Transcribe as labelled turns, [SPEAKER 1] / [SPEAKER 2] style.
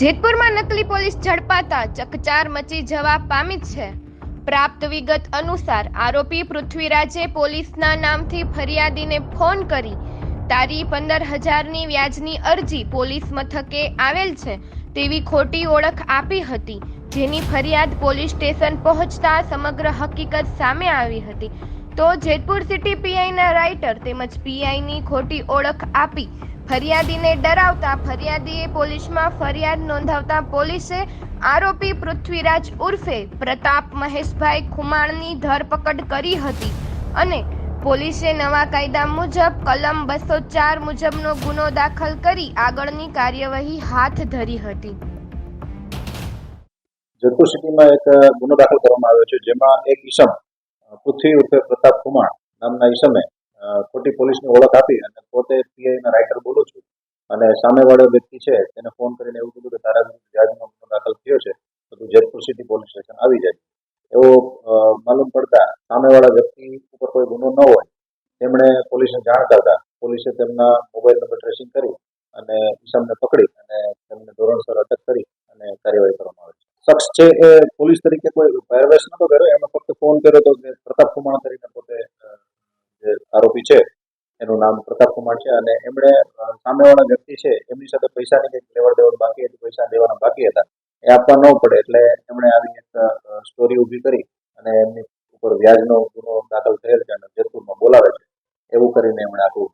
[SPEAKER 1] જેતપુરમાં નકલી પોલીસ ઝડપાતા ચકચાર મચી જવા પામી છે. પ્રાપ્ત વિગત અનુસાર આરોપી પૃથ્વીરાજે પોલીસના નામથી ફરિયાદીને ફોન કરી તારી પંદર હજારની વ્યાજની અરજી પોલીસ મથકે આવેલ છે તેવી ખોટી ઓળખ આપી હતી. જેની ફરિયાદ પોલીસ સ્ટેશન પહોંચતા સમગ્ર હકીકત સામે આવી હતી. તો જેતપુર સિટી પીઆઈના રાઇટર તેમજ પીઆઈની ખોટી ઓળખ આપી ફરિયાદીને ડરાવતા ફરિયાદીએ પોલીસમાં ફરિયાદ નોંધાવતા પોલીસે આરોપી પૃથ્વીરાજ ઉર્ફે પ્રતાપ મહેશભાઈ ખુમાણની ધરપકડ કરી હતી અને પોલીસે નવા કાયદા મુજબ કલમ બસો ચાર મુજબનો ગુનો દાખલ કરી આગળની કાર્યવાહી હાથ ધરી હતી.
[SPEAKER 2] જેતપુર સિટીમાં એક ગુનો દાખલ કરવામાં આવ્યો છે, જેમાં એક ઈસમ પૃથ્વી ઉર્ફે પ્રતાપ કુમાર નામના ઈસમે ખોટી પોલીસની ઓળખ આપી અને પોતે પીઆઈના રાઇટર બોલું છું. અને સામેવાળો વ્યક્તિ છે, તેને ફોન કરીને એવું કીધું કે તારા વિરુદ્ધ ગુનો દાખલ થયો છે, તો તું જેતપુર સિટી પોલીસ સ્ટેશન આવી જાય. એવો માલુમ પડતા સામેવાળા વ્યક્તિ ઉપર કોઈ ગુનો ન હોય, તેમણે પોલીસને જાણ કરતા પોલીસે તેમના મોબાઈલ નંબર ટ્રેસિંગ કરી અને ઈસમને પકડી અને તેમને ધોરણસર અટક કરી અને કાર્યવાહી કરવામાં આવે છે. શખ્સ છે એ પોલીસ તરીકે કોઈ પહેરવેશ નતો કર્યો, એમણે ફક્ત ફોન કર્યો તો પ્રતાપ કુમાર તરીકે પોતે આરોપી છે. એનું નામ પ્રતાપ કુમાર છે અને એમણે સામેવાળા વ્યક્તિ છે, એમની સાથે પૈસાની કંઈક લેવડ દેવડ બાકી હતી, પૈસા દેવાના બાકી હતા. એ આપવા ન પડે એટલે એમણે આવી એક સ્ટોરી ઊભી કરી અને એમની ઉપર વ્યાજનો ગુનો દાખલ થયેલ છે અને જેતપુરમાં બોલાવે છે. એવું કરીને એમણે આખું